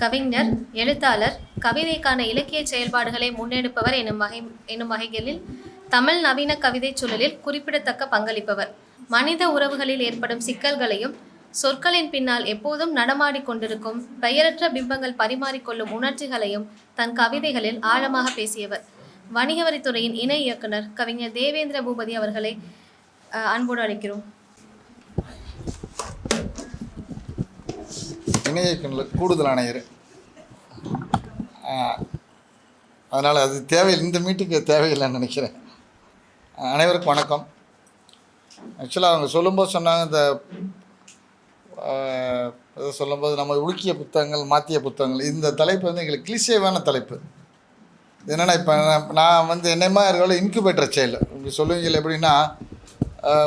கவிஞர் எழுத்தாளர் கவிதைக்கான இலக்கிய செயல்பாடுகளை முன்னெடுப்பவர் எனும் வகை எனும் வகைகளில் தமிழ் நவீன கவிதைச் சூழலில் குறிப்பிடத்தக்க பங்களிப்பவர். மனித உறவுகளில் ஏற்படும் சிக்கல்களையும் சொற்களின் பின்னால் எப்போதும் நடமாடிக்கொண்டிருக்கும் பெயரற்ற பிம்பங்கள் பரிமாறிக்கொள்ளும் உணர்ச்சிகளையும் தன் கவிதைகளில் ஆழமாக பேசியவர். வணிகவரித்துறையின் இணை இயக்குனர் கவிஞர் தேவேந்திர பூபதி அவர்களை அன்போடு அழைக்கிறோம். இணை இயக்குனர் கூடுதல் ஆணையர். அதனால் அது தேவை இந்த மீட்டுக்கு தேவையில்லைன்னு நினைக்கிறேன். அனைவருக்கும் வணக்கம். ஆக்சுவலாக அவங்க சொல்லும்போது சொன்னாங்க இந்த இதை சொல்லும்போது நம்ம உலுக்கிய புத்தகங்கள் மாற்றிய புத்தகங்கள். இந்த தலைப்பு வந்து எங்களுக்கு கிளிசேவான தலைப்பு. இது என்னென்னா இப்போ நான் வந்து என்னமா இருக்கல இன்குபேட்டர் செயல். இப்படி சொல்லுவீங்க எப்படின்னா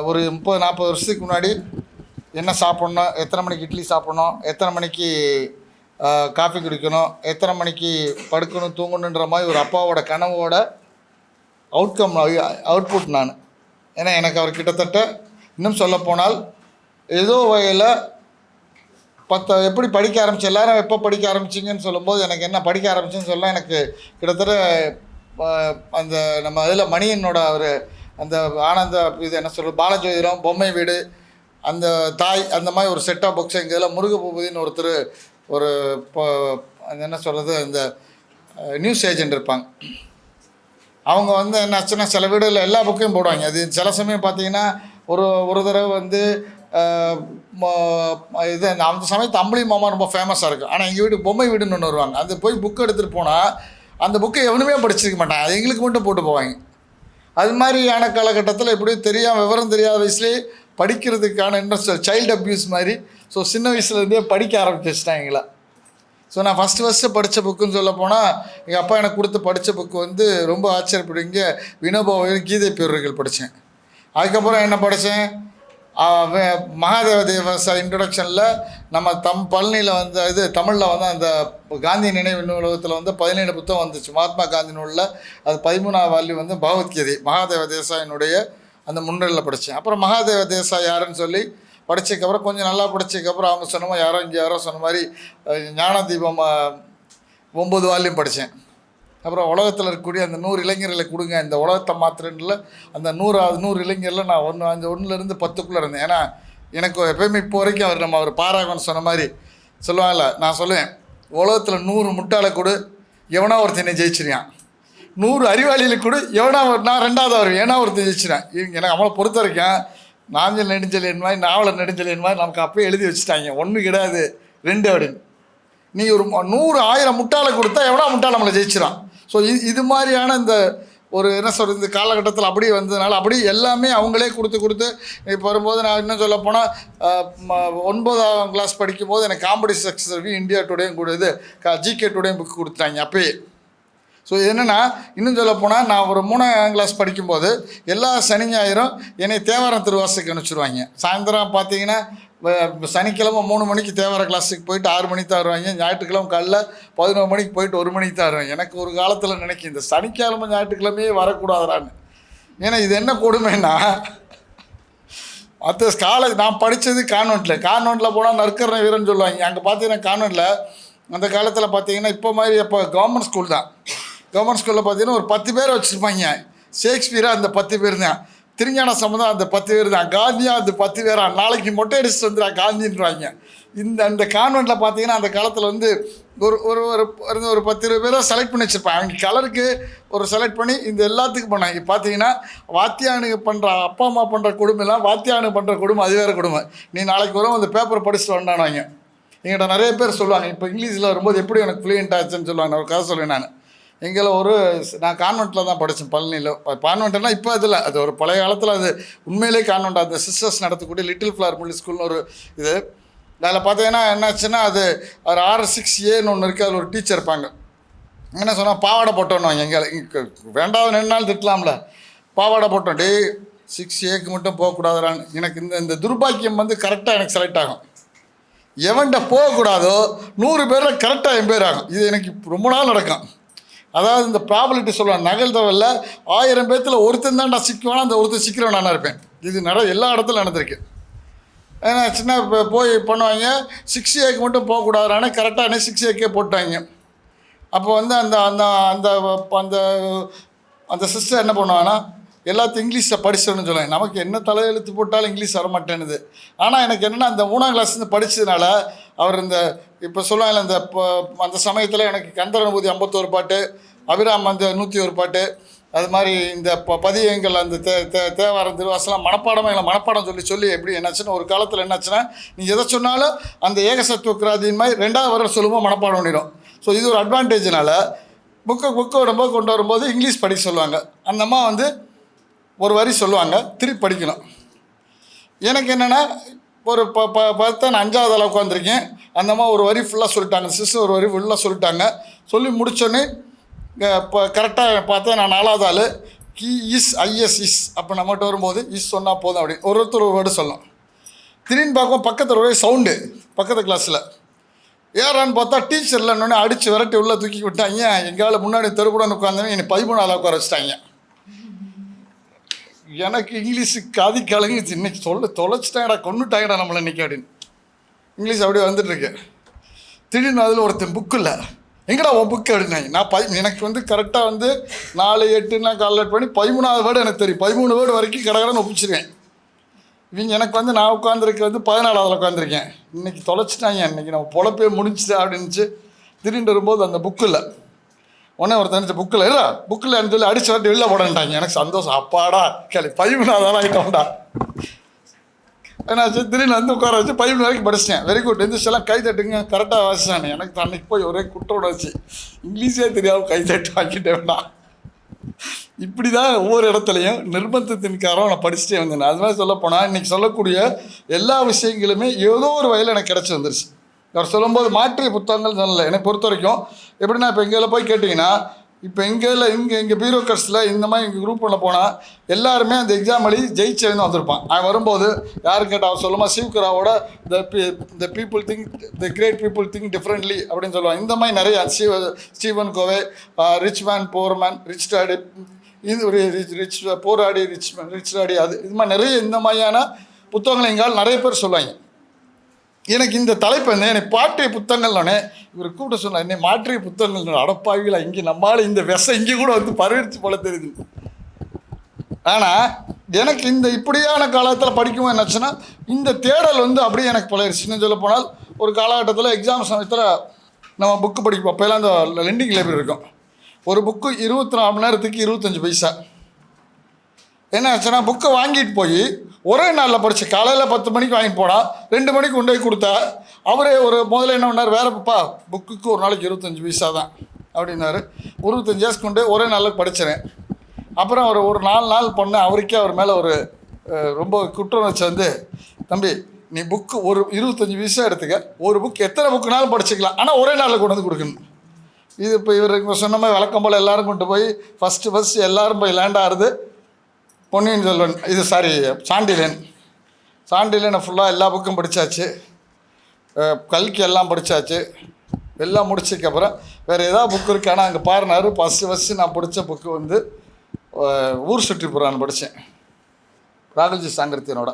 ஒரு முப்பது நாற்பது வருஷத்துக்கு முன்னாடி என்ன சாப்பிட்ணும் எத்தனை மணிக்கு இட்லி சாப்பிட்ணும் எத்தனை மணிக்கு காஃபி குடிக்கணும் எத்தனை மணிக்கு படுக்கணும் தூங்கணுன்ற மாதிரி ஒரு அப்பாவோட கனவோட அவுட்கம் அவுட்புட் நான். ஏன்னா எனக்கு அவர் கிட்டத்தட்ட இன்னும் சொல்லப்போனால் ஏதோ வகையில் பத்து எப்படி படிக்க ஆரம்பிச்சு எல்லாரும் எப்போ படிக்க ஆரம்பிச்சிங்கன்னு சொல்லும்போது எனக்கு என்ன படிக்க ஆரம்பிச்சுன்னு சொல்ல எனக்கு கிட்டத்தட்ட அந்த நம்ம இதில் மணியனோட அவர் அந்த ஆனந்த இது என்ன சொல்கிறது பாலஜோதிடம் பொம்மை வீடு அந்த தாய் அந்த மாதிரி ஒரு செட்டாக புக்ஸ் எங்கள் இதில் முருகபூபதினு ஒருத்தர் ஒரு இப்போ என்ன சொல்கிறது இந்த நியூஸ் ஏஜென்ட் இருப்பாங்க. அவங்க வந்து என்னாச்சுன்னா சில வீடுகளில் எல்லா புக்கையும் போடுவாங்க. அது சில சமயம் பார்த்தீங்கன்னா ஒரு ஒரு தடவை வந்து இது அந்த சமயத்து அம்பளி மாமா ரொம்ப ஃபேமஸாக இருக்கும் ஆனால் எங்கள் வீடு பொம்மை வீடுன்னு ஒன்று வருவாங்க. அந்த போய் புக் எடுத்துகிட்டு போனால் அந்த புக்கை எவனுமே படிச்சிருக்க மாட்டாங்க. அது எங்களுக்கு மட்டும் போட்டு போவாங்க. அது மாதிரியான காலகட்டத்தில் இப்படி தெரியாமல் விவரம் தெரியாத வயசுலேயே படிக்கிறதுக்கான இன்ட்ரெஸ்ட் சைல்டு அப்யூஸ் மாதிரி. ஸோ சின்ன வயசுலேருந்தே படிக்க ஆரம்பிச்சு எங்களை. ஸோ நான் ஃபஸ்ட்டு ஃபஸ்ட்டு படித்த புக்குன்னு சொல்ல போனால் எங்கள் அப்பா எனக்கு கொடுத்து படித்த புக்கு வந்து ரொம்ப ஆச்சரியப்படுவீங்க வினோபாவையும் கீதை பேரர்கள் படித்தேன் அதுக்கப்புறம் என்ன படித்தேன் மகாதேவ தேவசா இன்ட்ரொடக்ஷனில் நம்ம தம் பழனியில் வந்து இது தமிழில் வந்து அந்த காந்தி நினைவு நூலகத்தில் வந்து பதினேழு புத்தகம் வந்துச்சு. மகாத்மா காந்தி நூலில். அது பதிமூணாவது வால்யூ வந்து பகவத்கீதை மகாதேவ தேசாயினுடைய அந்த முன்னிலையில் படித்தேன் அப்புறம் மகாதேவ தேசாய் யாருன்னு சொல்லி படித்ததுக்கப்புறம் கொஞ்சம் நல்லா படித்ததுக்கப்புறம் அவங்க சொன்ன மாதிரி யாரோ இங்கே யாரோ சொன்ன மாதிரி ஞான தீபம் ஒம்பது வால்யூம் படித்தேன் அப்புறம் உலகத்தில் இருக்கக்கூடிய அந்த நூறு இளைஞர்களை கொடுங்க. இந்த உலகத்தை மாத்திரன்ல அந்த நூறு நூறு இளைஞரில் நான் ஒன்று அந்த ஒன்றுலேருந்து பத்துக்குள்ளே இருந்தேன். ஏன்னா எனக்கு எப்பயுமே இப்போ வரைக்கும் அவர் நம்ம அவர் பாராகன்னு சொன்ன மாதிரி சொல்லுவாங்கல்ல நான் சொல்லுவேன் உலகத்தில் நூறு முட்டாளை கொடு எவனா ஒருத்தனை ஜெயிச்சிருக்கான். நூறு அறிவாளியில் கொடு. எவனா ஒரு நான் ரெண்டாவது வருவேன். ஏன்னா ஒருத்தன் ஜெயிச்சிட்டேன். எனக்கு அவளை பொறுத்த வரைக்கும் நாஞ்சல் நெடுஞ்சல் மாதிரி நாவலர் நெடுஞ்சலின் மாதிரி நமக்கு அப்போயே எழுதி வச்சுட்டாங்க. ஒன்று கிடையாது. ரெண்டு அப்படின்னு. நீ ஒரு நூறு ஆயிரம் முட்டாளை கொடுத்தா எவ்வளோ முட்டாளை நம்மளை ஜெயிச்சிடான் ஸோ இது இது மாதிரியான இந்த ஒரு என்ன சொல்கிறது இந்த காலகட்டத்தில் அப்படியே வந்ததுனால அப்படியே எல்லாமே அவங்களே கொடுத்து கொடுத்து இப்போ வரும்போது நான் இன்னும் சொல்ல போனால் ஒன்பதாம் கிளாஸ் படிக்கும்போது எனக்கு காமெடி சக்ஸஸ் இந்தியா டுடேயும் கூட இது ஜிகே டுடேயும் புக் கொடுத்துட்டாங்க அப்பயே. ஸோ என்னென்னா இன்னும் சொல்ல போனால் நான் ஒரு மூணாம் கிளாஸ் படிக்கும்போது எல்லா சனி ஞாயிறும் என்னை தேவாரம் திருவாசைக்கு அனுப்பிச்சிடுவாங்க சாயந்தரம் பார்த்தீங்கன்னா சனிக்கிழமை மூணு மணிக்கு தேவார கிளாஸுக்கு போயிட்டு ஆறு மணிக்கு தான் வருவாங்க. ஞாயிற்றுக்கிழமை காலைல பதினோரு மணிக்கு போயிட்டு ஒரு மணிக்கு தான் வருவாங்க எனக்கு ஒரு காலத்தில் நினைக்கும் இந்த சனிக்கிழமை ஞாயிற்றுக்கிழமையே வரக்கூடாதுறான்னு ஏன்னா இது என்ன கொடுமைன்னா மற்ற காலேஜ் நான் படித்தது கான்வெண்ட்டில் கான்வெண்ட்டில் போனால் நற்கரண வீரன் சொல்லுவாங்க. அங்கே பார்த்தீங்கன்னா கான்வெண்ட்டில் அந்த காலத்தில் பார்த்தீங்கன்னா இப்போ மாதிரி இப்போ கவர்மெண்ட் ஸ்கூல் தான். கவர்மெண்ட் ஸ்கூலில் பார்த்தீங்கன்னா ஒரு பத்து பேர் வச்சுருப்பாங்க. ஷேக்ஸ்பியராக அந்த பத்து பேர் தான். திருஞான சம்பந்தம் அந்த பத்து பேர் தான். காந்தியா அந்த பத்து பேரா? நாளைக்கு மொட்டை அடிச்சுட்டு வந்துடா காந்தின்றாங்க. இந்த அந்த கான்வெண்ட்டில் பார்த்தீங்கன்னா அந்த காலத்தில் வந்து ஒரு ஒரு ஒரு ஒரு- ஒரு பத்து இருபது பேரை செலக்ட் பண்ணி வச்சுருப்பாங்க. அவங்க கலருக்கு ஒரு செலக்ட் பண்ணி இந்த எல்லாத்துக்கும் பண்ணாங்க இப்போ பார்த்தீங்கன்னா வாத்தியானுக்கு பண்ணுற அப்பா அம்மா பண்ணுற குடும்பம்லாம் வாத்தியானு பண்ணுற குடும்பம் அது வேறு குடும்பம் நீ நாளைக்கு வரும் அந்த பேப்பரை படிச்சுட்டு வந்தானாங்க எங்கிட்ட நிறைய பேர் சொல்லுவாங்க. இப்போ இங்கிலீஷில் வரும்போது எப்படி எனக்கு ஃப்ளூயண்ட் ஆச்சுன்னு சொல்லுவாங்க. நான் ஒரு கதை சொல்லுவேன் நான். எங்களை ஒரு நான் கான்வெண்ட்டில் தான் படித்தேன் பழனியில். கான்வெண்ட்னா இப்போ அதில் அது ஒரு பழைய காலத்தில் அது உண்மையிலே கான்வெண்ட் அந்த சிஸ்டர்ஸ் நடத்தக்கூடிய லிட்டில் ஃப்ளார் மில்லி ஸ்கூல்னு ஒரு இது. அதில் பார்த்தீங்கன்னா என்னாச்சுன்னா அது ஒரு ஆறு சிக்ஸ் ஏன்னு ஒன்று இருக்குது அதில் ஒரு டீச்சர் இருப்பாங்க. என்ன சொன்னால் பாவாடை போட்டோன்னு எங்களை. வேண்டாவது வேண்டாத ரெண்டு நாள் திட்டலாம்ல. பாவாடை போட்டோம். டேய் சிக்ஸ் ஏக்கு மட்டும் போகக்கூடாதுறான்னு எனக்கு இந்த இந்த துர்பாக்கியம் வந்து கரெக்டாக எனக்கு செலக்ட் ஆகும். எவன்கிட்ட போகக்கூடாதோ நூறு பேரில் கரெக்டாக என் பேர் ஆகும். இது எனக்கு ரொம்ப நாள் நடக்கும். அதாவது இந்த ப்ராபபிலிட்டி சொல்லுவாங்க. நகழ்தவல்ல ஆயிரம் பேர்த்தில் ஒருத்தன் தான் நான் சிக்குவானா அந்த ஒருத்தன் சிக்கிறவன் நான் இருப்பேன். இது நட எல்லா இடத்துலையும் நடந்திருக்கு. ஏன்னா சின்ன இப்போ போய் பண்ணுவாங்க சிக்ஸ் ஏக்கு மட்டும் போகக்கூடாது. கரெக்டாக சிக்ஸ் ஏக்கே போட்டாங்க. அப்போ வந்து அந்த அந்த அந்த அந்த அந்த சிஸ்டர் என்ன பண்ணுவாங்கன்னா எல்லாத்தையும் இங்கிலீஷில் படிச்சிடணும்னு சொல்லுவாங்க நமக்கு என்ன தலையெழுத்து போட்டாலும் இங்கிலீஷ் வரமாட்டேனுது ஆனால் எனக்கு என்னென்னா அந்த மூணாம் கிளாஸ்லேருந்து படித்ததுனால அவர் இந்த இப்போ சொல்லுவாங்கல்ல இந்த இப்போ அந்த சமயத்தில் எனக்கு கந்தரனுபூதி ஐம்பத்தோரு பாட்டு அபிராம் வந்து நூற்றி ஒரு பாட்டு அது மாதிரி இந்த ப பதியங்கள் அந்த தே தே தேவாரம் திருவாசலாம் மனப்பாடமாக இல்லை மனப்பாடம் சொல்லி சொல்லி எப்படி என்னாச்சுன்னா ஒரு காலத்தில் என்னாச்சுன்னா நீங்கள் எதை சொன்னாலும் அந்த ஏகசத்துவக்கிராதியின் மாதிரி ரெண்டாவது வர சொல்லுவோம் மனப்பாடம் பண்ணிடும். ஸோ இது ஒரு அட்வான்டேஜ்னால புக்கை புக்கோட விடும்போது கொண்டு வரும்போது இங்கிலீஷ் படிக்க சொல்லுவாங்க. அந்த அம்மா வந்து ஒரு வரி சொல்லுவாங்க திருப்பி படிக்கணும். எனக்கு என்னென்னா ஒரு ப ப பார்த்தா நான் அஞ்சாவது அளவு உட்காந்துருக்கேன் அந்த மாதிரி ஒரு வரி ஃபுல்லாக சொல்லிட்டாங்க. சிஸ்டர் ஒரு வரி ஃபுல்லாக சொல்லிட்டாங்க. சொல்லி முடித்தோன்னே இப்போ கரெக்டாக பார்த்தா நான் நாலாவது ஆள். கி இஸ் ஐஎஸ் இஸ். அப்போ நம்மகிட்ட வரும்போது இஸ் சொன்னால் போதும் அப்படின்னு. ஒருத்தர் ஒரு வேர்டு சொல்லலாம் திரும்பி பார்க்கும் பக்கத்தில் ஒரே சவுண்டு பக்கத்து கிளாஸில் ஏறான்னு பார்த்தா டீச்சர் இல்லைன்னு அடித்து விரட்டி உள்ளே தூக்கி விட்டாங்க. எங்களால் முன்னாடி தெருக்கூடன்னு உட்காந்தவங்க என்னை பதிமூணு உட்கார வச்சிட்டாங்க. எனக்கு இங்கிலீஷு காதி கலங்குச்சு இன்னைக்கு சொல்ல தொலைச்சிட்டாங்கடா கொண்டுட்டாங்கடா நம்மளை இன்னைக்கு அப்படின்னு. இங்கிலீஷ் அப்படியே வந்துட்டு திடீர்னு அதில் ஒருத்தன் புக்கு இல்லை. எங்கடா உன் புக்கு அப்படின்னாங்க நான் ப எனக்கு வந்து கரெக்டாக வந்து நாலு எட்டுனா கால்குலேட் பண்ணி பதிமூணாவது வேர்டு எனக்கு தெரியும். பதிமூணு வேர்டு வரைக்கும் கடகடன்னு ஒப்பிச்சிருக்கேன் இவங்க எனக்கு வந்து நான் உட்காந்துருக்க வந்து பதினாலாவதில் உட்காந்துருக்கேன் இன்னைக்கு தொலைச்சிட்டாங்க இன்னைக்கு நம்ம பொழப்பே முடிஞ்சுட்டா அப்படின்ச்சு திடீர்னு வரும்போது அந்த புக்கு இல்லை. உடனே ஒருத்தன் புக்கில் இல்லை புக்கில் சொல்லி அடிச்சு வரட்டு வெளில போடன்ட்டாங்க. எனக்கு சந்தோஷம். அப்பாடா. கேள்வி பதிமூணாவது ஆகிட்டோம்டா என்னாச்சு? திடீர்னு வந்து உட்கார வச்சு பதிமூணு வரைக்கும் படிச்சிட்டேன். வெரி குட் எந்திரிச்செல்லாம் கை தட்டுங்க. கரெக்டாக வாசிச்சானே. எனக்கு அன்னைக்கு போய் ஒரே குற்ற உணர்ச்சி இங்கிலீஷே தெரியாமல் கை தட்டு வாங்கிட்டேன்டா இப்படி தான் ஒவ்வொரு இடத்துலையும் நிர்பந்தத்தின் காரணம் நான் படிச்சுட்டே வந்தேன். அது மாதிரி சொல்ல போனால் இன்றைக்கி சொல்லக்கூடிய எல்லா விஷயங்களுமே ஏதோ ஒரு வகையில் எனக்கு கிடச்சி வந்துருச்சு. அவர் சொல்லும்போது மாற்றிய புத்தகங்கள் சொல்லலை. என்னை பொறுத்த வரைக்கும் எப்படின்னா இப்போ எங்கேயில் போய் கேட்டிங்கன்னா இப்போ எங்கேயில் இங்கே எங்கள் பியூரோக்கர்ஸில் இந்த மாதிரி எங்கள் குரூப் பண்ண போனால் எல்லாருமே அந்த எக்ஸாம் எழுதி ஜெயிச்சவன் வந்திருப்பான். அவன் வரும்போது யார் கேட்டால் அவர் சொல்லுமா சிவகுராவோட the the people think the great people think differently அப்படின்னு சொல்லுவாங்க. இந்த மாதிரி நிறையா Steve Steven Covey rich man poor man rich daddy இது ஒரு rich rich poor daddy rich man rich daddy அது இது மாதிரி நிறைய இந்த மாதிரியான புத்தகங்கள் எங்கால் நிறைய பேர் சொல்லுவாங்க. எனக்கு இந்த தலைப்பு வந்து என்னை பாட்டிய புத்தகங்கள்னே இவர் கூப்பிட்டு சொன்னார் என்னை மாற்றிய புத்தகங்கள் அடப்பாவிகளா இங்கே நம்மளால் இந்த விஷம் இங்கே கூட வந்து பரவிடுச்சு போல தெரியுது. ஆனால் எனக்கு இந்த இப்படியான காலத்தில் படிக்கவும் என்னாச்சுன்னா இந்த தேடல் வந்து அப்படியே எனக்கு பழகிடுச்சு சொல்ல போனால் ஒரு காலகட்டத்தில் எக்ஸாம் சமயத்தில் நம்ம புக்கு படிப்போம் அப்போலாம் அந்த லெண்டிங் லைப்ரரி இருக்கும். ஒரு புக்கு இருபத்தி நாலு மணி நேரத்துக்கு இருபத்தஞ்சி பைசா. என்ன ஆச்சுன்னா புக்கை வாங்கிட்டு போய் ஒரே நாளில் படித்து காலையில் பத்து மணிக்கு வாங்கிட்டு போனால் ரெண்டு மணிக்கு கொண்டு போய் கொடுத்தா அவரே ஒரு முதல்ல என்ன பண்ணார் வேறப்பா புக்குக்கு ஒரு நாளைக்கு இருபத்தஞ்சி பைசா தான் அப்படின்னாரு. இருபத்தஞ்சி ஏஸ் கொண்டு போய் ஒரே நாளில் படிச்சிடறேன் அப்புறம் அவர் ஒரு நாலு நாள் பண்ண அவருக்கே அவர் மேலே ஒரு ரொம்ப குற்றம் வந்து தம்பி நீ புக்கு ஒரு இருபத்தஞ்சி பைசா எடுத்துக்க ஒரு புக் எத்தனை புக்குனாலும் படிச்சுக்கலாம் ஆனால் ஒரே நாளில் கொண்டு வந்து கொடுக்கணும். இது இப்போ இவர் சொன்ன மாதிரி வழக்கம் போல் எல்லோரும் கொண்டு போய் ஃபஸ்ட்டு ஃபஸ்ட்டு எல்லோரும் போய் லேண்ட் ஆகுது பொன்னியின் செல்வன் இது சாரி சாண்டிலன். சாண்டிலியனை ஃபுல்லாக எல்லா புக்கும் படித்தாச்சு கல்கி எல்லாம் படித்தாச்சு எல்லாம் முடிச்சதுக்கப்புறம் வேறு ஏதாவது புக்கு இருக்கானா அங்கே பாருனாரு. ஃபஸ்ட்டு ஃபஸ்ட்டு நான் படித்த புக்கு வந்து ஊர் சுற்றி புறான்னு படித்தேன் ராகுல்ஜி சாங்கர்த்தியனோட.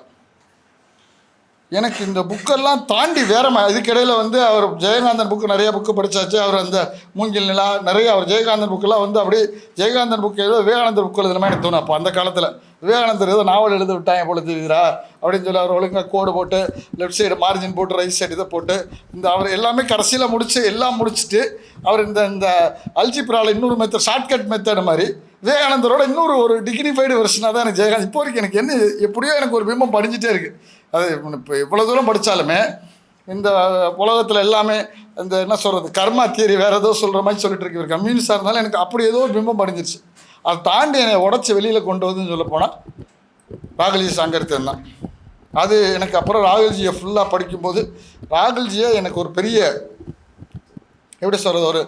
எனக்கு இந்த புக்கெல்லாம் தாண்டி வேற இதுக்கிடையில் வந்து அவர் ஜெயகாந்தன் புக்கு நிறைய புக்கு படித்தாச்சு அவர் அந்த மூங்கில் நிலா நிறைய அவர் ஜெயகாந்தன் புக்கெல்லாம் வந்து அப்படியே ஜெயகாந்தன் புக்கு ஏதோ விவேகானந்தர் புக்கு எழுதுன எனக்கு தோணும். அப்போ அந்த காலத்தில் விவேகானந்தர் ஏதோ நாவல் எழுத விட்டாங்க போல தெரியுதுரா அப்படின்னு சொல்லி அவர் ஒழுங்காக கோடு போட்டு லெஃப்ட் சைடு மார்ஜின் போட்டு ரைட் சைடு இதை போட்டு இந்த அவர் எல்லாமே கடைசியில் முடிச்சு எல்லாம் முடிச்சுட்டு அவர் இந்த இந்த அல்ஜிப்ரால இன்னொரு மெத்தட் ஷார்ட்கட் மெத்தடு மாதிரி விவேகானந்தரோட இன்னொரு ஒரு டிகினிஃபைடு வெர்ஷனாக தான் எனக்கு ஜெயகாந்த் இப்போ வரைக்கும் எனக்கு என்ன எப்படியோ எனக்கு ஒரு பிம்பம் படிஞ்சிட்டே இருக்குது அது இப்போ இவ்வளோ தூரம் படித்தாலுமே இந்த உலகத்தில் எல்லாமே இந்த என்ன சொல்கிறது கர்மா தியரி வேறு ஏதோ சொல்கிற மாதிரி சொல்லிட்டு இருக்கு. இவர் கம்யூனிஸ்டாக இருந்தாலும் எனக்கு அப்படி ஏதோ பிம்பம் படிஞ்சிருச்சு. அதை தாண்டி என்னை உடச்சி வெளியில் கொண்டு வந்துன்னு சொல்ல போனால் ராகுல்ஜி சாங்கர்த்தியன் தான். அது எனக்கு அப்புறம் ராகுல்ஜியை ஃபுல்லாக படிக்கும்போது ராகுல்ஜியை எனக்கு ஒரு பெரிய எப்படி சொல்கிறது ஒரு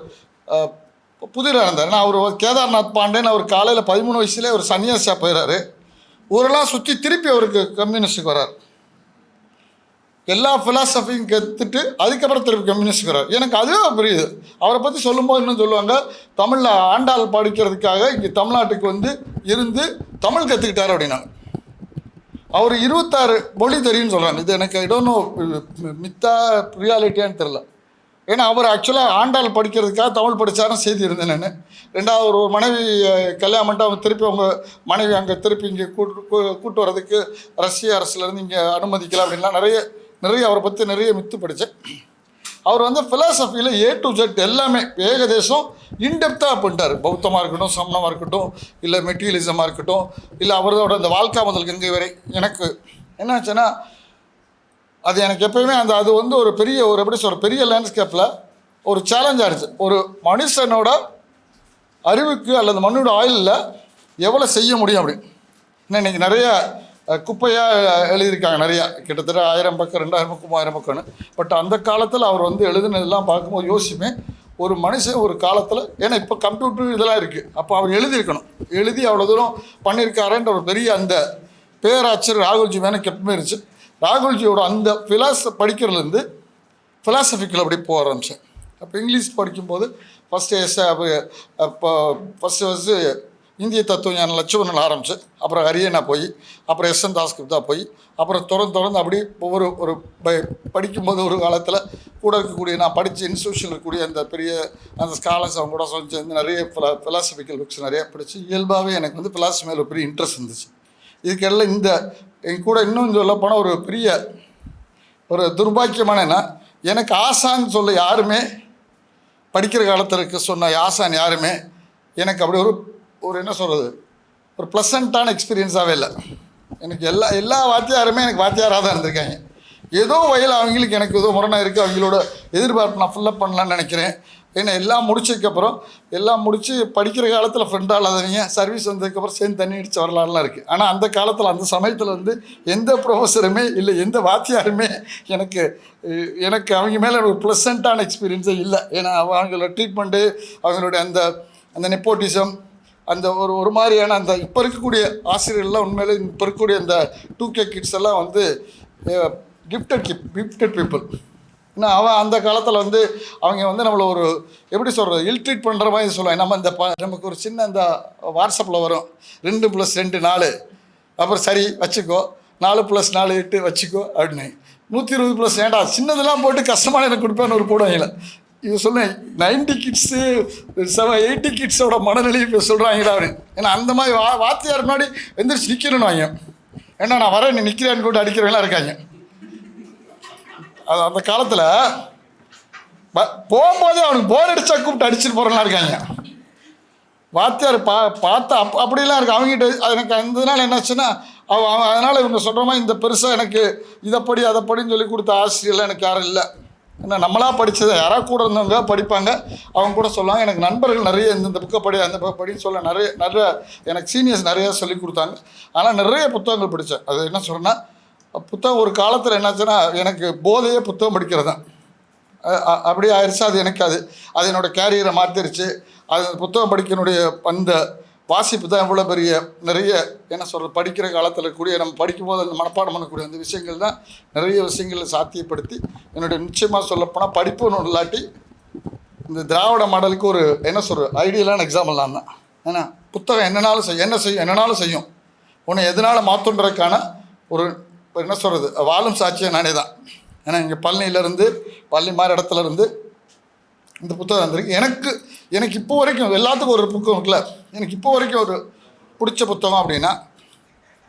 புதிராக இருந்தார். நான் அவர் கேதார்நாத் பாண்டேன்னு அவர் காலையில் பதிமூணு வயசுலேயே ஒரு சன்னியாசியாக போயிடுறாரு ஊரெல்லாம் சுற்றி திருப்பி அவருக்கு கம்யூனிஸ்டுக்கு வர்றார். எல்லா ஃபிலாசபியும் கற்றுட்டு அதுக்கப்புறம் திருப்பி கம்யூனிஸ்டுக்கு வர்றார் எனக்கு அதுவே புரியுது அவரை பற்றி சொல்லும்போது இன்னும் சொல்லுவாங்க தமிழில் ஆண்டாள் படிக்கிறதுக்காக இங்கே தமிழ்நாட்டுக்கு வந்து இருந்து தமிழ் கற்றுக்கிட்டார் அப்படின்னாங்க. அவர் இருபத்தாறு மொழி தெரியும்னு சொல்கிறாங்க இது எனக்கு இடோனோ மித்தா ரியாலிட்டியான்னு தெரில ஏன்னா அவர் ஆக்சுவலாக ஆண்டாள் படிக்கிறதுக்காக தமிழ் படித்தாருன்னு செய்தி இருந்தேன் நான். ரெண்டாவது ஒரு மனைவி கல்யாணம் பண்ணிட்டு அவங்க திருப்பி அவங்க மனைவி அங்கே திருப்பி இங்கே கூட்டு கூ- கூட்டு வர்றதுக்கு ரஷ்ய அரசுலேருந்து இங்கே அனுமதிக்கலாம் அப்படின்லாம் நிறைய நிறைய அவரை பற்றி நிறைய மித்து படித்தேன் அவர் வந்து ஃபிலாசபியில் ஏ டு ஜெட் எல்லாமே ஏகதேசம் இன்டெப்த்தாக பண்ணிட்டார். பௌத்தமாக இருக்கட்டும் சமணமாக இருக்கட்டும் இல்லை மெட்டீரியலிசமாக இருக்கட்டும் இல்லை அவரோட அந்த வாழ்க்கை முதல் இங்கே வரை. எனக்கு என்னாச்சுன்னா அது எனக்கு எப்பயுமே அந்த அது வந்து ஒரு பெரிய ஒரு எப்படி சொல்கிற பெரிய லேண்ட்ஸ்கேப்பில் ஒரு சேலஞ்சாக இருந்துச்சு. ஒரு மனுஷனோட அறிவுக்கு அல்லது மண்ணோட ஆயிலில் எவ்வளோ செய்ய முடியும் அப்படின்னு. இன்னும் இன்னைக்கு நிறைய குப்பையாக எழுதியிருக்காங்க நிறையா. கிட்டத்தட்ட ஆயிரம் பக்கம் ரெண்டாயிரம் பக்கம் ஆயிரம் பக்கம்னு. பட் அந்த காலத்தில் அவர் வந்து எழுதுனதெல்லாம் பார்க்கும்போது யோசிச்சுமே ஒரு மனுஷன் ஒரு காலத்தில் ஏன்னா இப்போ கம்ப்யூட்டர் இதெல்லாம் இருக்குது அப்போ அவர் எழுதியிருக்கணும். எழுதி அவ்வளோ தூரம் பண்ணியிருக்காருன்ற ஒரு பெரிய அந்த பேராச்சர் ராகுல்ஜி மேலே கெப்பமே இருந்துச்சு ராகுல்ஜியோட அந்த ஃபிலாச படிக்கிறதுலேருந்து ஃபிலாசபிக்கல் அப்படி போக ஆரம்பித்தேன் அப்போ இங்கிலீஷ் படிக்கும்போது ஃபஸ்ட்டு எஸ் அப்போ ஃபஸ்ட்டு ஃபஸ்ட்டு இந்திய தத்துவ ஞான லட்சுமணன் ஆரம்பிச்சு அப்புறம் ஹரியனா போய் அப்புறம் எஸ் என் தாஸ்குப்தா போய் அப்புறம் தொடர்ந்து தொடர்ந்து அப்படி ஒவ்வொரு ஒரு படிக்கும்போது ஒரு காலத்தில் கூட இருக்கக்கூடிய நான் படித்த இன்ஸ்டியூஷனில் இருக்கக்கூடிய அந்த பெரிய அந்த ஸ்காலர்ஸ் அவங்க கூட சொல்லி நிறைய ஃபிலாசபிக்கல் புக்ஸ் நிறைய படித்து இயல்பாகவே எனக்கு வந்து ஃபிலாசபி மேலே ஒரு பெரிய இன்ட்ரெஸ்ட் இருந்துச்சு. இதுக்கெல்லாம் இந்த என் கூட இன்னும் சொல்லப்போனால் ஒரு பெரிய ஒரு துர்பாக்கியமான என்ன எனக்கு ஆசான்னு சொல்ல யாருமே படிக்கிற காலத்தில் இருக்க சொன்ன ஆசான் யாருமே எனக்கு அப்படி ஒரு ஒரு என்ன சொல்கிறது ஒரு ப்ளசண்ட்டான எக்ஸ்பீரியன்ஸாகவே இல்லை. எனக்கு எல்லா எல்லா வாத்தியாருமே எனக்கு வாத்தியாராக தான் இருந்திருக்காங்க. ஏதோ வயல் அவங்களுக்கு எனக்கு ஏதோ முரணாக இருக்குது அவங்களோட எதிர்பார்ப்பு நான் ஃபுல்லப் பண்ணலான்னு நினைக்கிறேன். ஏன்னா எல்லாம் முடிச்சதுக்கப்புறம் எல்லாம் முடித்து படிக்கிற காலத்தில் ஃப்ரெண்டாக இல்லாதவங்க சர்வீஸ் வந்ததுக்கப்புறம் சேர்ந்து தண்ணி அடித்து வரலாறுலாம் இருக்குது ஆனால் அந்த காலத்தில் அந்த சமயத்தில் வந்து எந்த ப்ரொஃபஸருமே இல்லை எந்த வாத்தியாருமே எனக்கு எனக்கு அவங்க மேலே ஒரு ப்ளசண்ட்டான எக்ஸ்பீரியன்ஸே இல்லை. ஏன்னா அவ- அவங்களோட ட்ரீட்மெண்ட்டு அவங்களுடைய அந்த அந்த நெப்போட்டிசம் அந்த ஒரு ஒரு மாதிரியான அந்த இப்போ இருக்கக்கூடிய ஆசிரியர்கள்லாம் உண்மையிலே இப்போ இருக்கக்கூடிய அந்த டூ கே கிட்ஸ் எல்லாம் வந்து கிஃப்டட் கிப் கிஃப்டட் பீப்புள் ஏன்னா அவன் அந்த காலத்தில் வந்து அவங்க வந்து நம்மளை ஒரு எப்படி சொல்கிறது இல்ட்ரீட் பண்ணுற மாதிரி சொல்லுவாங்க. நம்ம இந்த ப நமக்கு ஒரு சின்ன இந்த வாட்ஸ்அப்பில் வரும். ரெண்டு ப்ளஸ் ரெண்டு நாலு. அப்புறம் சரி வச்சுக்கோ. நாலு ப்ளஸ் நாலு எட்டு வச்சுக்கோ அப்படின்னு. நூற்றி இருபது ப்ளஸ் ஏண்டா சின்னதெல்லாம் போட்டு கஷ்டமான எனக்கு கொடுப்பேன்னு ஒரு போடுவாங்களே இது சொன்னேன் நைன்டி கிட்ஸு செவன் எயிட்டி கிட்ஸோட மனநிலை இப்போ சொல்கிறாங்கடா அவர். ஏன்னா அந்த மாதிரி வா வாத்தியார் முன்னாடி எந்திரிச்சு நிற்கணும்னு வாங்க. ஏன்னா நான் வரேன் நீ நிற்கிறேன்னு கூட அடிக்கிறவங்களாம் இருக்காங்க. அது அந்த காலத்தில் போகும்போதே அவனுக்கு போர் அடிச்சா கூப்பிட்டு அடிச்சுட்டு போகிறவங்களாம் இருக்காங்க. வாத்தியார் பா பார்த்தா அப் அப்படிலாம் இருக்கு. அவங்ககிட்ட அது எனக்கு அந்ததுனால என்னாச்சுன்னா அவ அவன் அதனால் இவங்க சொல்கிற மாதிரி இந்த பெருசாக எனக்கு இதைப்படி அதைப்படின்னு சொல்லி கொடுத்த ஆசிரியர்லாம் எனக்கு யாரும் இல்லை. ஏன்னா நம்மளாக படித்தது யாராவது கூட இருந்தவங்க படிப்பாங்க அவங்க கூட சொல்லுவாங்க. எனக்கு நண்பர்கள் நிறைய இந்த புக்கை படி அந்த புக்கை படின்னு சொல்ல நிறைய நிறைய எனக்கு சீனியர்ஸ் நிறையா சொல்லி கொடுத்தாங்க. ஆனால் நிறைய புத்தகங்கள் படித்தேன். அது என்ன சொல்கிறேன்னா புத்தகம் ஒரு காலத்தில் என்னாச்சுன்னா எனக்கு போதையே புத்தகம் படிக்கிறது. தான் அப்படியே ஆயிடுச்சு அது எனக்கு அது அது என்னோடய கேரியரை மாற்றிருச்சு அது புத்தகம் படிக்கனுடைய அந்த வாசிப்பு தான் இவ்வளோ பெரிய நிறைய என்ன சொல்கிறது படிக்கிற காலத்தில் கூடிய நம்ம படிக்கும்போது அந்த மனப்பாடம் பண்ணக்கூடிய அந்த விஷயங்கள் தான் நிறைய விஷயங்களை சாத்தியப்படுத்தி என்னுடைய நிச்சயமாக சொல்லப்போனால் படிப்புன்னு இல்லாட்டி இந்த திராவிட மாடலுக்கு ஒரு என்ன சொல்கிறது ஐடியலான எக்ஸாம்பிள் நான் தான். ஏன்னா புத்தகம் என்னனாலும் செய்யும் என்ன செய்யும் என்னனாலும் செய்யும். உன்னை எதனால் மாற்றுன்றதுக்கான ஒரு என்ன சொல்கிறது வாழும் சாட்சியம் நானே தான். ஏன்னா இங்கே பழனியிலேருந்து பழனி மாதிரி இடத்துல இருந்து இந்த புத்தகம் வந்திருக்கு. எனக்கு எனக்கு இப்போ வரைக்கும் எல்லாத்துக்கும் ஒரு புக்கம் இருக்குல்ல. எனக்கு இப்போ வரைக்கும் ஒரு பிடிச்ச புத்தகம் அப்படின்னா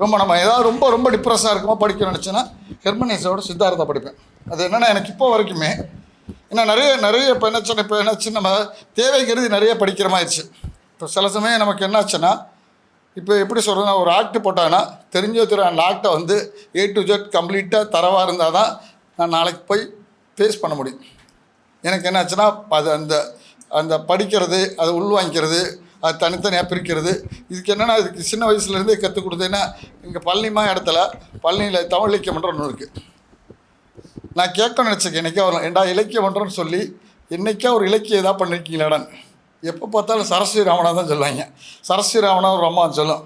ரொம்ப நம்ம ஏதாவது ரொம்ப ரொம்ப டிப்ரெஸ்ஸாக இருக்குமோ படிக்கணும்னு நினச்சேன்னா ஹெர்மனிஸோட சித்தார்த்தா படிப்பேன். அது என்னென்னா எனக்கு இப்போ வரைக்குமே ஏன்னா நிறைய நிறைய இப்போ என்னாச்சுன்னா இப்போ என்னாச்சு நம்ம தேவை கருதி நிறைய படிக்கிற மாதிரிச்சு இப்போ சில சமயம் நமக்கு என்னாச்சுன்னா இப்போ எப்படி சொல்கிறதுனா ஒரு ஆக்ட் போட்டாங்கன்னா தெரிஞ்ச திரு அந்த ஆக்டை வந்து ஏ டு ஜெட் கம்ப்ளீட்டாக தரவாக இருந்தால் தான் நான் நாளைக்கு போய் ஃபேஸ் பண்ண முடியும். எனக்கு என்னாச்சுன்னா அது அந்த அந்த படிக்கிறது அதை உள்வாங்கிக்கிறது அது தனித்தனியாக பிரிக்கிறது. இதுக்கு என்னென்னா இதுக்கு சின்ன வயசுலேருந்தே கற்றுக் கொடுத்தேன்னா இங்கே பழனிமா இடத்துல பழனியில் தமிழ் இலக்கிய மன்றம் ஒன்று இருக்குது நான் கேட்க நினச்சிக்கேன் என்னைக்கா வரலாம் ஏண்டா இலக்கிய மன்றம்னு சொல்லி என்றைக்கா ஒரு இலக்கியம் எதாவது பண்ணியிருக்கீங்களாடான்னு எப்போ பார்த்தாலும் சரஸ்வதி ராமனா தான் சொல்லுவாங்க. சரஸ்வதி ராமனா ஒரு அம்மா சொல்லும்.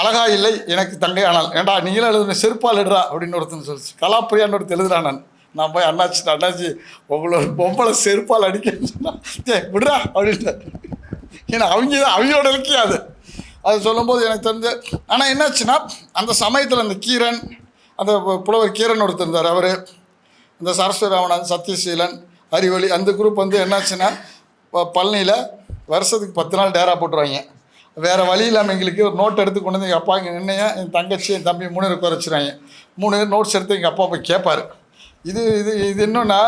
அழகா இல்லை எனக்கு தங்கை ஆனால் ஏண்டா நீங்களும் எழுதுன செருப்பால் எடுறா அப்படின்னு ஒருத்தன் சொல்லிச்சு. கலாப்பிரியான்னு ஒருத்தர் எழுதுறான் நான். நான் போய் அண்ணாச்சி அண்ணாச்சி உங்களோட பொம்பளை செருப்பால் அடிக்கன்னு சொன்னா ஏ விடுறா அப்படின்ட்டு. ஏன்னா அவங்க தான் அவங்களோட இலக்கியம் அது. அது சொல்லும்போது எனக்கு தெரிஞ்சு ஆனால் என்னாச்சுன்னா அந்த சமயத்தில் அந்த கீரன் அந்த புலவர் கீரன் ஒருத்தர் இருந்தார் அவர். இந்த சரஸ்வதி ராமநாதன் சத்யசீலன் அறிவொளி அந்த குரூப் வந்து என்னாச்சுன்னா பழனியில் வருஷத்துக்கு பத்து நாள் டேரா போட்டுருவாங்க. வேறு வழி இல்லாமல் எங்களுக்கு ஒரு நோட் எடுத்து கொண்டு வந்து எங்கள் அப்பா இங்கே நின்னையா என் தங்கச்சி என் தம்பி மூணு பேர் குறைச்சிடுறாங்க மூணு பேர் நோட்ஸ் எடுத்து எங்கள் அப்பா போய் கேட்பார் இது இது இது என்னன்னா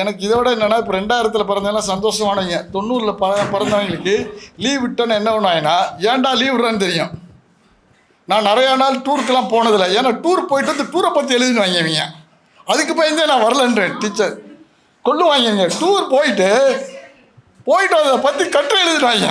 எனக்கு இதோட என்னென்னா இப்போ ரெண்டாயிரத்தில் பிறந்தவங்களாம் சந்தோஷமானவங்க. தொண்ணூறில் ப பிறந்தவங்களுக்கு லீவ் விட்டோன்னு என்ன பண்ணுவாங்கன்னா ஏன்டா லீவ் விடுறேன்னு தெரியும். நான் நிறையா நாள் டூருக்கெலாம் போனதில்லை. ஏன்னா டூர் போயிட்டு வந்து டூரை பற்றி எழுதின்னு வாங்கிவீங்க அதுக்கு பயந்தே நான் வரலன்றேன் டீச்சர் கொள்ளுவாங்க டூர் போயிட்டு போயிட்டு அதை பற்றி கட்டுரை எழுதிடுவாங்க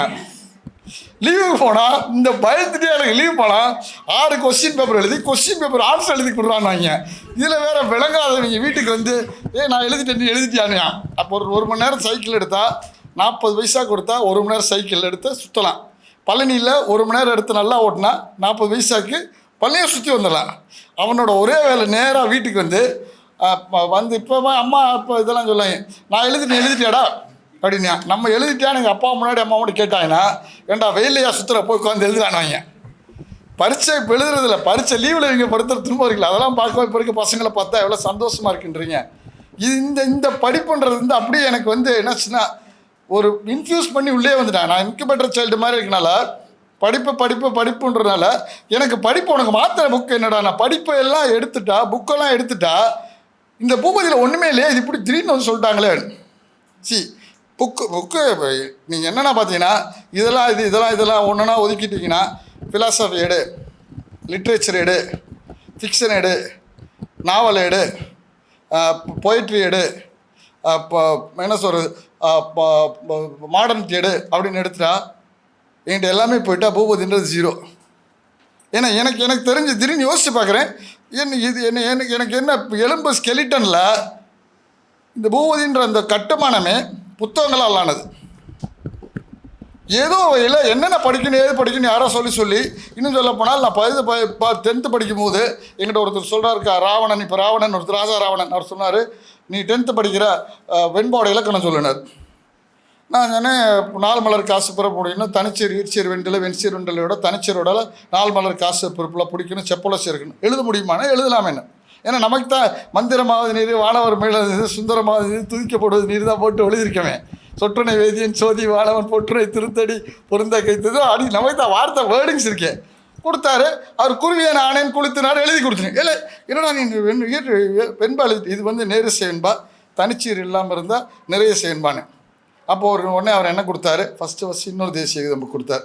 லீவு போனால் இந்த பயந்துட்டே எனக்கு லீவ் போனால் ஆறு கொஸ்டின் பேப்பர் எழுதி கொஸ்டின் பேப்பர் ஆன்சர் எழுதி கொடுறான்னு இதில் வேற விளங்காதவங்க வீட்டுக்கு வந்து ஏ நான் எழுதிட்டேன் நீ எழுதிட்டியானுயா? அப்போ ஒரு ஒரு மணி நேரம் சைக்கிள் எடுத்தால் நாற்பது பைசா கொடுத்தா ஒரு மணி நேரம் சைக்கிள் எடுத்து சுற்றலாம் பழனியில் ஒரு மணி நேரம் எடுத்து நல்லா ஓட்டினா நாற்பது பைசாக்கு பழனியை சுற்றி வந்துடலாம். அவனோட ஒரே வேலை நேராக வீட்டுக்கு வந்து வந்து இப்போ அம்மா அப்போ இதெல்லாம் சொல்லுவாங்க. நான் எழுதிட்டு எழுதிட்டியாடா? அப்படின்னா நம்ம எழுதிட்டியான்னு எங்கள் அப்பா முன்னாடி அம்மா மட்டும் கேட்டாங்கன்னா ஏண்டா வெயிலையா சுற்றுற போய் உட்காந்து எழுதுறானாங்க பரீட்சை இப்போ எழுதுறதில்ல பரீட்சை லீவில் இவங்க படுத்துற திரும்ப இருக்குல்ல அதெல்லாம் பார்க்க இப்போ இருக்க பசங்களை பார்த்தா எவ்வளோ சந்தோஷமாக இருக்குன்றீங்க. இது இந்த இந்த படிப்புன்றது வந்து அப்படியே எனக்கு வந்து என்னாச்சுன்னா ஒரு இன்ஃபியூஸ் பண்ணி உள்ளே வந்துட்டேன் நான் இன்குபேட்டர் சைல்டு மாதிரி இருக்கனால படிப்பு படிப்பு படிப்புன்றதுனால எனக்கு படிப்பு உனக்கு மாத்திர புக்கு என்னடா? நான் படிப்பை எல்லாம் எடுத்துட்டா புக்கெல்லாம் எடுத்துட்டா இந்த பூபதியில் ஒன்றுமே இல்லையா இது இப்படி திடீர்னு வந்து சொல்லிட்டாங்களே. சி புக்கு புக்கு நீங்கள் என்னென்ன பார்த்தீங்கன்னா இதெல்லாம் இது இதெல்லாம் இதெல்லாம் ஒன்றுனா ஒதுக்கிட்டீங்கன்னா ஃபிலாசபி எடு லிட்ரேச்சர் எடு ஃபிக்ஷன் எடு நாவல் எடு பொயிட்ரி எடு இப்போ என்ன சொல்கிறது மாடர்ன் எடு அப்படின்னு எடுத்துட்டா என்கிட்ட எல்லாமே போயிட்டா பூபதின்றது ஜீரோ ஏன்னா எனக்கு எனக்கு தெரிஞ்சு திடீர்னு யோசிச்சு பார்க்குறேன் என்ன இது என்ன எனக்கு எனக்கு என்ன எலும்பு ஸ்கெலிட்டனில் இந்த பூபதின்ற அந்த கட்டுமானமே புத்தகங்களால் ஆனது ஏதோ வகையில் என்னென்ன படிக்கணும் ஏது படிக்கணும் யாரோ சொல்லி சொல்லி இன்னும் சொல்ல போனால் நான் பது ப டென்த்து படிக்கும் போது எங்கிட்ட ஒருத்தர் சொல்கிறாருக்கா ராவணன் இப்போ ராவணன் ஒருத்தர் ராஜா ராவணன் அவர் சொன்னார். நீ டென்த்து படிக்கிற அஹ், இலக்கணம் சொல்லினார். நான் சொன்னேன் நாலு மலர் காசு பெற முடியும்னா தனிச்சேர் ஈர்ச்சேர் வெண்டில் வெண்சீர் வெண்டலையோட தனிச்சேரோட நாலு மலர் காசு பிறப்பில் பிடிக்கணும் செப்பலை சேர்க்கணும் எழுத முடியுமானா எழுதலாமே என்ன ஏன்னா நமக்கு தான் மந்திரமாவது நீர் வானவர் மேலது சுந்தரமாவது நீர் துதிக்கப்படுவது நீர் தான் போட்டு எழுதியிருக்கமே சொற்றுனை வேதியன் சோதி வாழவன் பொற்றுனை திருத்தடி பொருந்த கைத்தது அடி நமக்கு தான் வார்த்தை வேர்டிங்ஸ் இருக்கேன் கொடுத்தாரு அவர் குருவியன் ஆனேன் குளித்தினார் எழுதி கொடுத்துருங்க இல்லை என்னடா நீ வெண் வெண்பா எழுதி இது வந்து நேரு செயன்பா தனிச்சீர் இல்லாமல் இருந்தால் நிறைய செயன்பான்னு அப்போது ஒரு உடனே அவர் என்ன கொடுத்தாரு? ஃபஸ்ட்டு ஃபஸ்ட் இன்னொரு தேசிய கீதம் கொடுத்தார்.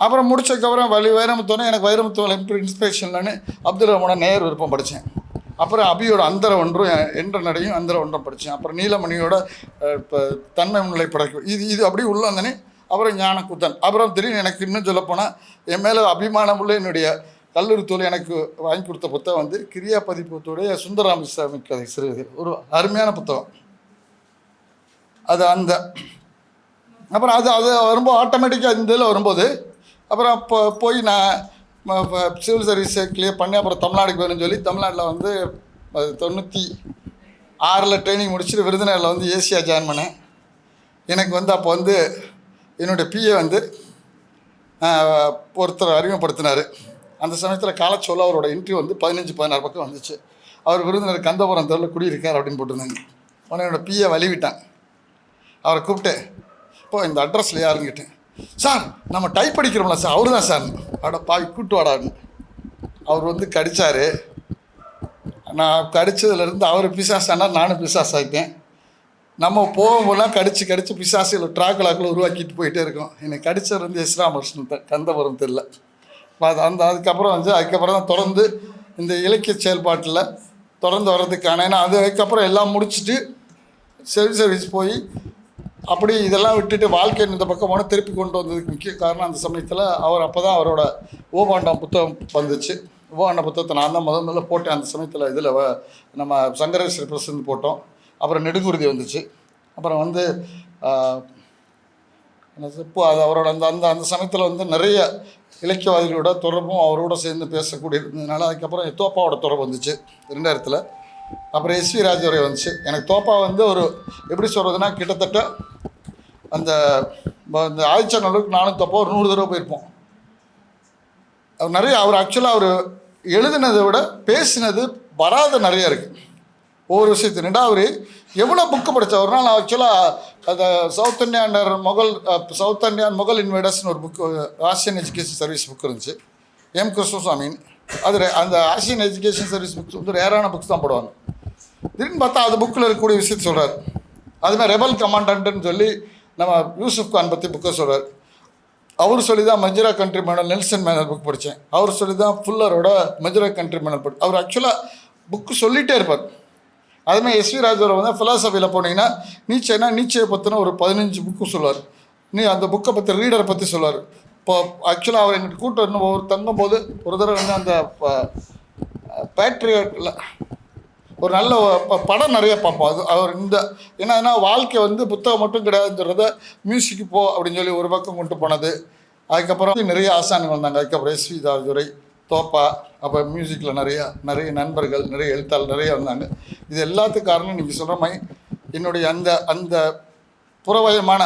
அப்புறம் முடிச்சதுக்கப்புறம் வலி வைரமுத்தோனே எனக்கு வைரமுத்துவம் எப்படி இன்ஸ்பிரேஷன்லன்னு அப்துல் ரஹ்மான நேர் விருப்பம் படித்தேன். அப்புறம் அபியோட அந்தர ஒன்றும் என்ற நடையும் அந்தர ஒன்றும் படித்தேன். அப்புறம் நீலமணியோட இப்போ தன்மை முன்னிலை படைக்கும் இது இது அப்படியே உள்ள வந்தனே அப்புறம் ஞானக்குத்தன். அப்புறம் திடீர்னு எனக்கு இன்னும் சொல்லப்போனால் என் மேலே அபிமானம் உள்ள என்னுடைய கல்லூரி தோல் எனக்கு வாங்கி கொடுத்த புத்தகம் வந்து கிரியா பதிப்புத்துடைய சுந்தராமசாமி கதை சிறுகதை. ஒரு அருமையான புத்தகம். அது அந்த அப்புறம் அது அது வரும்போது ஆட்டோமேட்டிக்காக இந்த இதில் வரும்போது அப்புறம் இப்போ போய் நான் சிவில் சர்வீஸை கிளியர் பண்ணி அப்புறம் தமிழ்நாடுக்கு வேணும்னு சொல்லி தமிழ்நாட்டில் வந்து அது தொண்ணூற்றி ஆறில் ட்ரைனிங் முடிச்சுட்டு விருதுநகரில் வந்து ஏசியாக ஜாயின் பண்ணேன். எனக்கு வந்து அப்போ வந்து என்னுடைய பிஏ வந்து ஒருத்தர் அறிமுகப்படுத்தினார். அந்த சமயத்தில் காலச்சோல அவரோட இன்ட்ரியூ வந்து பதினஞ்சு பதினாறு பக்கம் வந்துச்சு. அவர் விருதுநகர் கந்தபுரம் தெருவில் குடியிருக்கார் அப்படின்னு போட்டிருந்தாங்க. உடனே என்னோட பிஏ வழிவிட்டான். அவரை கூப்பிட்டு இப்போ இந்த அட்ரஸில் யாருன்னு கேட்டேன். சார் நம்ம டைப் அடிக்கிறோம்ல சார். அவரு தான் சார். அட பாவி கூட்டு வாடான்னு அவர் வந்து கடித்தார் நான் கடித்ததுலேருந்து அவர் பிசாஸ் ஆனால் நானும் பிசாஸ் ஆகிட்டேன் நம்ம போகும்போதெல்லாம் கடித்து கடிச்சு பிசாசில் ட்ராக்குலாக்கில் உருவாக்கிட்டு போயிட்டே இருக்கோம். என்னை கடித்தவர் வந்து எஸ். கந்தபுரம் தெரில அது அந்த அதுக்கப்புறம் வந்து அதுக்கப்புறம் தான் தொடர்ந்து இந்த இலக்கிய செயல்பாட்டில் தொடர்ந்து வர்றதுக்கான ஏன்னா அது அதுக்கப்புறம் எல்லாம் முடிச்சுட்டு சிவில் சர்வீஸ் போய் அப்படி இதெல்லாம் விட்டுட்டு வாழ்க்கை இந்த பக்கமான திருப்பி கொண்டு வந்ததுக்கு முக்கிய காரணம் அந்த சமயத்தில் அவர் அப்போ தான் அவரோட ஓபாண்டம் புத்தகம் வந்துச்சு. ஓபாண்ட புத்தகத்தை நான் தான் முதல் முதல்ல போட்டேன். அந்த சமயத்தில் இதில் நம்ம சங்கரேஸ்வரி பிரசன் போட்டோம். அப்புறம் நெடுங்குருதி வந்துச்சு. அப்புறம் வந்து இப்போ அது அவரோட அந்த அந்த அந்த சமயத்தில் வந்து நிறைய இலக்கியவாதிகளோட தொடர்பும் அவரோட சேர்ந்து பேசக்கூடிய இருந்ததுனால அதுக்கப்புறம் எத்தோப்பாவோட தொடர்பு வந்துச்சு. ரெண்டாயிரத்தில் அப்புறம் எஸ்வி ராஜதுரை வந்துச்சு. எனக்கு தோப்பா வந்து ஒரு எப்படி சொல்கிறதுனா கிட்டத்தட்ட அந்த ப- இந்த ஆதிச்சநல்லூருக்கு நானும் தோப்பா ஒரு நூறு தடவை போயிருப்போம். அவர் நிறைய அவர் ஆக்சுவலாக அவர் எழுதினதை விட பேசினது வராத நிறைய இருக்குது ஒவ்வொரு விஷயத்து ரெண்டாவது அவர் எவ்வளோ புக்கு படித்த நான் ஆக்சுவலாக அந்த சவுத் இண்டியாண்டர் மொகல் சவுத் இந்தியன் மொகல் இன்வைடர்ஸ்னு ஒரு book Asian education service book இருந்துச்சு. எம் கிருஷ்ணசுவாமின்னு அது அந்த ஆசியன் எஜுகேஷன் சர்வீஸ் புக்ஸ் வந்து ரேரான புக்ஸ் தான் போடுவாங்க. திடீர்னு பார்த்தா அது புக்கில் இருக்கக்கூடிய விஷயத்தை சொல்கிறார் அதுமாதிரி ரெபல் கமாண்டன்ட்னு சொல்லி நம்ம யூசுப் கான் பற்றி புக்கை சொல்கிறார் அவர் சொல்லி தான் manjira country manual Nelson manual book படித்தேன் அவர் சொல்லி தான் ஃபுல்லரோட மஞ்சிரா கண்ட்ரி மேனல் படி அவர் ஆக்சுவலாக புக்கு சொல்லிகிட்டே இருப்பார். அதுமாதிரி எஸ்வி ராஜோரை வந்து ஃபிலாசபியில் போனீங்கன்னா நீச்சேனா நீச்சையை பற்றின ஒரு பதினஞ்சு புக்கு சொல்லுவார். நீ அந்த புக்கை பற்றி ரீடரை பற்றி சொல்லுவார். இப்போ ஆக்சுவலாக அவர் எங்கிட்ட கூட்டம் இன்னும் ஒரு தங்கும்போது ஒரு தடவை வந்து அந்த பேட்ரியோட்டில் ஒரு நல்ல ப- படம் நிறைய பார்ப்போம். அது அவர் இந்த என்னன்னா வாழ்க்கை வந்து புத்தகம் மட்டும் கிடையாதுன்றத மியூசிக்கு போ அப்படின்னு சொல்லி ஒரு பக்கம் கொண்டு போனது. அதுக்கப்புறம் நிறைய ஆசான்கள் வந்தாங்க. அதுக்கப்புறம் எஸ்வி தாஜுரை தோப்பா அப்போ மியூசிக்கில் நிறைய நிறைய நண்பர்கள் நிறைய எழுத்தாளர் நிறைய வந்தாங்க இது எல்லாத்துக்கு காரணம் நீங்கள் சொல்கிற மாதிரி என்னுடைய அந்த அந்த புறவயமான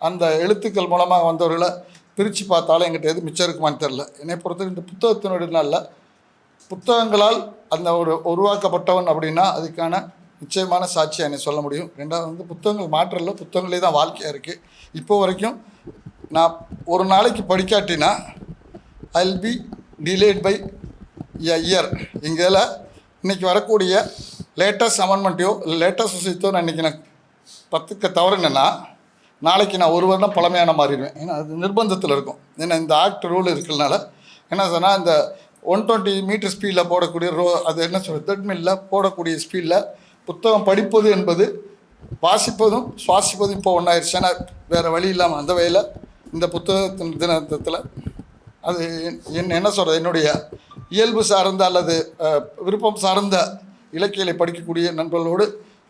அந்த எழுத்துக்கள் மூலமாக வந்தவர்களை பிரித்து பார்த்தாலும் எங்கிட்ட எது மிச்சம் இருக்குமான்னு தெரில என்னை பொறுத்தவரைக்கும் இந்த புத்தகத்தினுடைய நல்ல புத்தகங்களால் அந்த ஒரு உருவாக்கப்பட்டவன் அப்படின்னா அதுக்கான நிச்சயமான சாட்சியை என்னை சொல்ல முடியும். ரெண்டாவது வந்து புத்தகங்கள் மாற்றல புத்தகங்களே தான் வாழ்க்கையாக இருக்குது இப்போ வரைக்கும் நான் ஒரு நாளைக்கு படிக்காட்டினா I'll be delayed by a year இதில் இன்றைக்கி வரக்கூடிய லேட்டஸ்ட் அமெண்ட்மெண்ட்டையோ இல்லை லேட்டஸ்ட் விஷயத்தோ நான் இன்றைக்கி நான் பத்துக்க தவறுங்கன்னா நாளைக்கு நான் ஒரு வருடம் பழமையான மாறிடுவேன். ஏன்னா அது நிர்பந்தத்தில் இருக்கும். ஏன்னா இந்த ஆக்ட் ரூல் இருக்கிறதுனால என்ன சொன்னால் இந்த ஒன் டுவெண்ட்டி மீட்டர் ஸ்பீடில் போடக்கூடிய ரோ அது என்ன சொல்கிறது த்ரெட்மில்ல போடக்கூடிய ஸ்பீடில் புத்தகம் படிப்பது என்பது வாசிப்பதும் சுவாசிப்பதும் இப்போ ஒன்றாயிருச்சு ஏன்னா வேறு வழி இல்லாமல் அந்த வகையில் இந்த புத்தகத்தின் தினத்தில் அது என்- என் என்ன சொல்கிறது என்னுடைய இயல்பு சார்ந்த அல்லது விருப்பம் சார்ந்த இலக்கியலை படிக்கக்கூடிய நண்பர்களோடு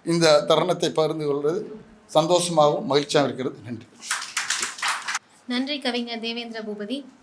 இந்த தருணத்தை பகிர்ந்து கொள்வது சந்தோஷமாகவும் மகிழ்ச்சியாகவும் இருக்கிறது. நன்றி. நன்றி கவிஞர் தேவேந்திர பூபதி.